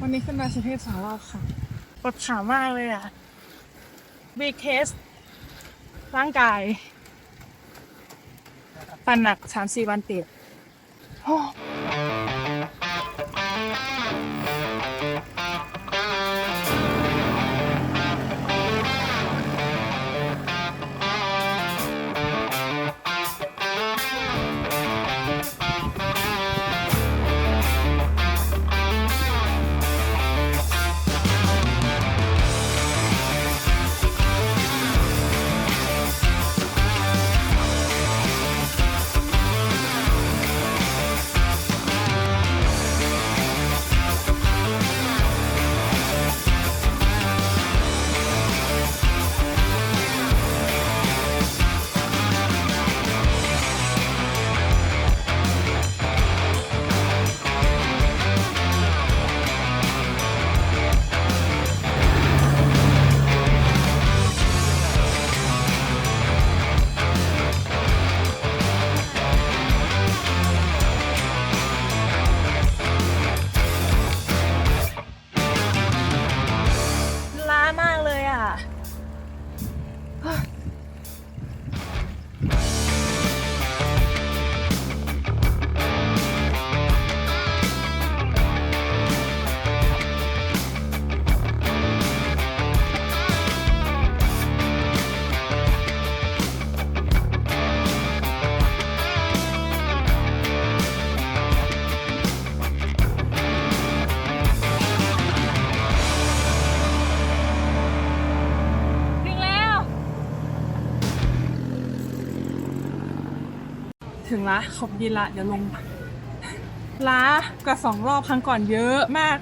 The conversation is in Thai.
วันนี้ขึ้นมาสุเทพสองรอบค่ะปวดขามากเลยอะบีเคสร่างกาย ปันหนักสามสี่วันติด ถึงละขอบดินละเดี๋ยวลงล้ากว่าสองรอบครั้งก่อนเยอะมาก